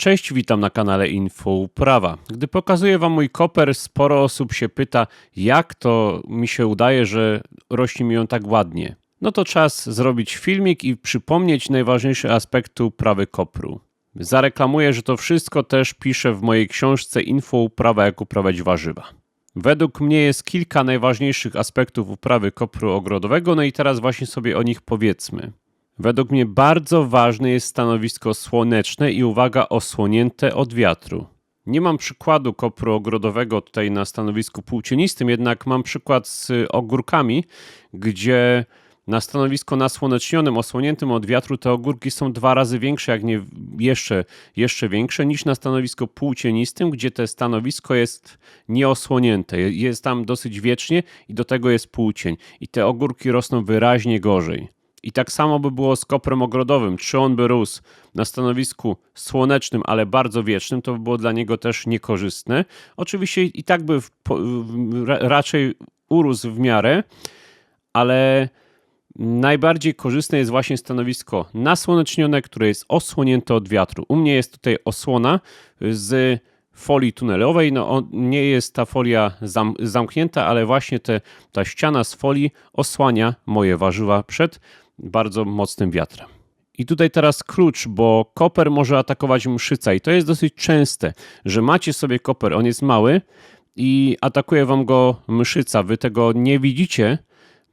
Cześć, witam na kanale Info Uprawa. Gdy pokazuję Wam mój koper, sporo osób się pyta, jak to mi się udaje, że rośnie mi on tak ładnie. No to czas zrobić filmik i przypomnieć najważniejsze aspekty uprawy kopru. Zareklamuję, że to wszystko też piszę w mojej książce Info Uprawa, jak uprawiać warzywa. Według mnie jest kilka najważniejszych aspektów uprawy kopru ogrodowego, no i teraz właśnie sobie o nich powiedzmy. Według mnie bardzo ważne jest stanowisko słoneczne i uwaga osłonięte od wiatru. Nie mam przykładu kopru ogrodowego tutaj na stanowisku płócienistym, jednak mam przykład z ogórkami, gdzie na stanowisko nasłonecznionym, osłoniętym od wiatru, te ogórki są dwa razy większe, jak nie jeszcze, jeszcze większe, niż na stanowisku płócienistym, gdzie te stanowisko jest nieosłonięte. Jest tam dosyć wiecznie i do tego jest płócień. I te ogórki rosną wyraźnie gorzej. I tak samo by było z koprem ogrodowym. Czy on by rósł na stanowisku słonecznym, ale bardzo wiecznym, to by było dla niego też niekorzystne. Oczywiście i tak by w, w, raczej urósł w miarę, ale najbardziej korzystne jest właśnie stanowisko nasłonecznione, które jest osłonięte od wiatru. U mnie jest tutaj osłona z folii tunelowej. No, nie jest ta folia zam, zamknięta, ale właśnie te, ta ściana z folii osłania moje warzywa przed bardzo mocnym wiatrem. I tutaj teraz klucz, bo koper może atakować mszyca i to jest dosyć częste, że macie sobie koper, on jest mały i atakuje wam go mszyca. Wy tego nie widzicie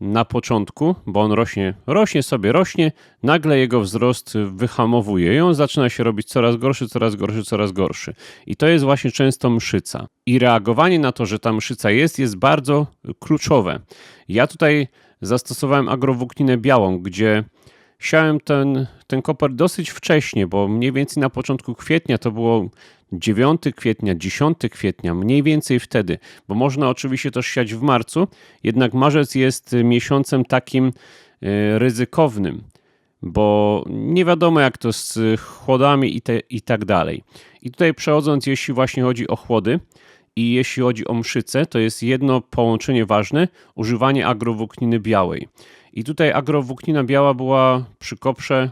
na początku, bo on rośnie, rośnie sobie, rośnie, nagle jego wzrost wyhamowuje i on zaczyna się robić coraz gorszy, coraz gorszy, coraz gorszy. I to jest właśnie często mszyca. I reagowanie na to, że ta mszyca jest, jest bardzo kluczowe. Ja tutaj zastosowałem agrowłókninę białą, gdzie siałem ten, ten koper dosyć wcześnie, bo mniej więcej na początku kwietnia to było 9 kwietnia, 10 kwietnia, mniej więcej wtedy, bo można oczywiście też siać w marcu, jednak marzec jest miesiącem takim e, ryzykownym, bo nie wiadomo jak to z chłodami i, te, i tak dalej. I tutaj przechodząc, jeśli właśnie chodzi o chłody, i jeśli chodzi o mszyce, to jest jedno połączenie ważne używanie agrowłókniny białej. I tutaj agrowłóknina biała była przy koprze,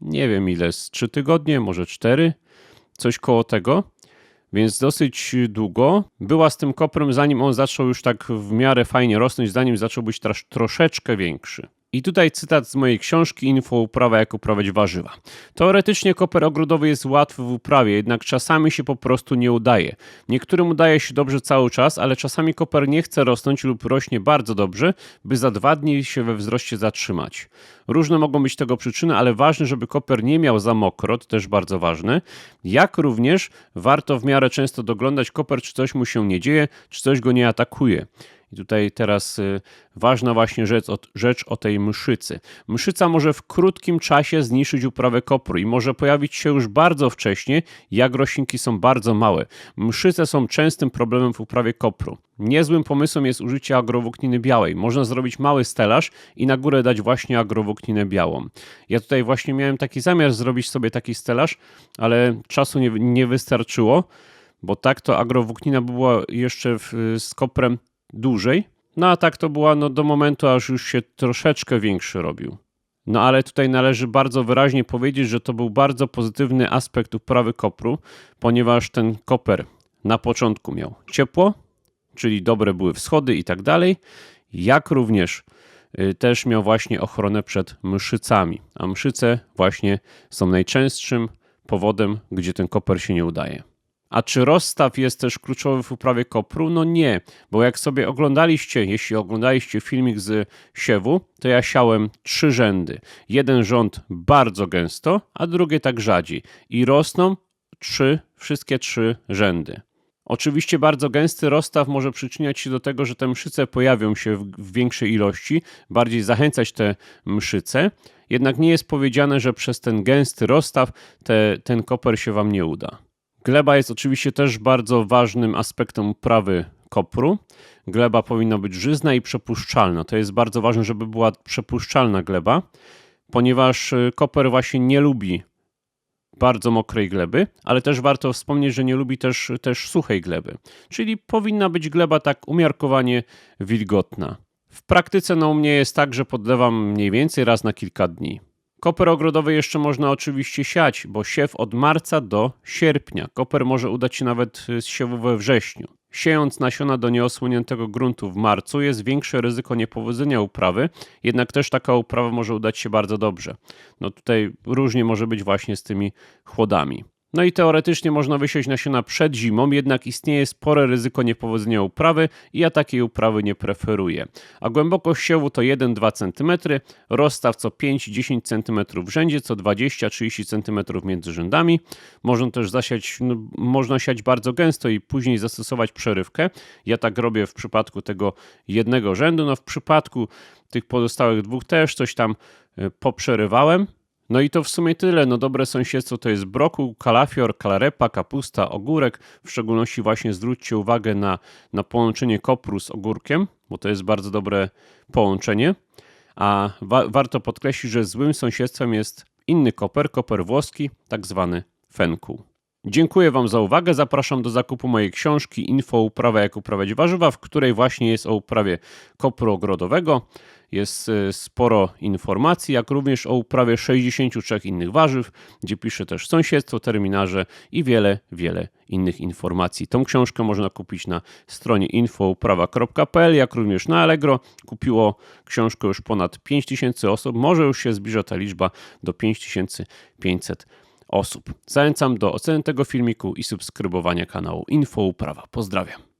nie wiem ile, z 3 tygodnie, może 4, coś koło tego. Więc dosyć długo była z tym koprem, zanim on zaczął już tak w miarę fajnie rosnąć, zanim zaczął być troszeczkę większy. I tutaj cytat z mojej książki Info uprawa jak uprawiać warzywa. Teoretycznie koper ogrodowy jest łatwy w uprawie, jednak czasami się po prostu nie udaje. Niektórym udaje się dobrze cały czas, ale czasami koper nie chce rosnąć lub rośnie bardzo dobrze, by za dwa dni się we wzroście zatrzymać. Różne mogą być tego przyczyny, ale ważne, żeby koper nie miał za mokro, to też bardzo ważne. Jak również warto w miarę często doglądać koper, czy coś mu się nie dzieje, czy coś go nie atakuje. I tutaj teraz y, ważna właśnie rzecz rzecz o tej mszycy. Mszyca może w krótkim czasie zniszczyć uprawę kopru i może pojawić się już bardzo wcześnie, jak roślinki są bardzo małe. Mszyce są częstym problemem w uprawie kopru. Niezłym pomysłem jest użycie agrowłókniny białej. Można zrobić mały stelaż i na górę dać właśnie agrowłókninę białą. Ja tutaj właśnie miałem taki zamiar zrobić sobie taki stelaż, ale czasu nie, nie wystarczyło, bo tak to agrowłóknina była jeszcze w, z koprem dłużej. No a tak to była no, do momentu, aż już się troszeczkę większy robił. No ale tutaj należy bardzo wyraźnie powiedzieć, że to był bardzo pozytywny aspekt uprawy kopru, ponieważ ten koper na początku miał ciepło, czyli dobre były wschody i tak dalej, jak również y, też miał właśnie ochronę przed mszycami. A mszyce właśnie są najczęstszym powodem, gdzie ten koper się nie udaje. A czy rozstaw jest też kluczowy w uprawie kopru? No nie, bo jak sobie oglądaliście, jeśli oglądaliście filmik z siewu, to ja siałem trzy rzędy. Jeden rząd bardzo gęsto, a drugie tak rzadziej. I rosną trzy, wszystkie trzy rzędy. Oczywiście bardzo gęsty rozstaw może przyczyniać się do tego, że te mszyce pojawią się w, większej ilości, bardziej zachęcać te mszyce. Jednak nie jest powiedziane, że przez ten gęsty rozstaw te, ten koper się Wam nie uda. Gleba jest oczywiście też bardzo ważnym aspektem uprawy kopru. Gleba powinna być żyzna i przepuszczalna. To jest bardzo ważne, żeby była przepuszczalna gleba, ponieważ y, koper właśnie nie lubi bardzo mokrej gleby, ale też warto wspomnieć, że nie lubi też, też suchej gleby. Czyli powinna być gleba tak umiarkowanie wilgotna. W praktyce no u mnie jest tak, że podlewam mniej więcej raz na kilka dni. Koper ogrodowy jeszcze można oczywiście siać, bo siew od marca do sierpnia. Koper może udać się nawet z siewu we wrześniu. Siejąc nasiona do nieosłoniętego gruntu w marcu jest większe ryzyko niepowodzenia uprawy, jednak też taka uprawa może udać się bardzo dobrze. No tutaj różnie może być właśnie z tymi chłodami. No i teoretycznie można wysiać nasiona przed zimą, jednak istnieje spore ryzyko niepowodzenia uprawy i ja takiej uprawy nie preferuję. A głębokość siewu to 1-2 cm, rozstaw co 5-10 cm w rzędzie, co 20-30 cm między rzędami. Można też zasiać, no, można siać bardzo gęsto i później zastosować przerywkę. Ja tak robię w przypadku tego jednego rzędu, no w przypadku tych pozostałych dwóch też coś tam y, poprzerywałem. No i to w sumie tyle. No dobre sąsiedztwo to jest brokuł, kalafior, kalarepa, kapusta, ogórek. W szczególności właśnie zwróćcie uwagę na, na połączenie kopru z ogórkiem, bo to jest bardzo dobre połączenie. A wa- warto podkreślić, że złym sąsiedztwem jest inny koper, koper włoski, tak zwany fenkół. Dziękuję Wam za uwagę. Zapraszam do zakupu mojej książki Info uprawa jak uprawiać warzywa, w której właśnie jest o uprawie kopru ogrodowego. Jest y, sporo informacji, jak również o uprawie 63 innych warzyw, gdzie piszę też sąsiedztwo, terminarze i wiele, wiele innych informacji. Tą książkę można kupić na stronie infouprawa.pl, jak również na Allegro. Kupiło książkę już ponad 5000 osób. Może już się zbliża ta liczba do 5500 osób. Zachęcam do oceny tego filmiku i subskrybowania kanału Info Uprawa. Pozdrawiam.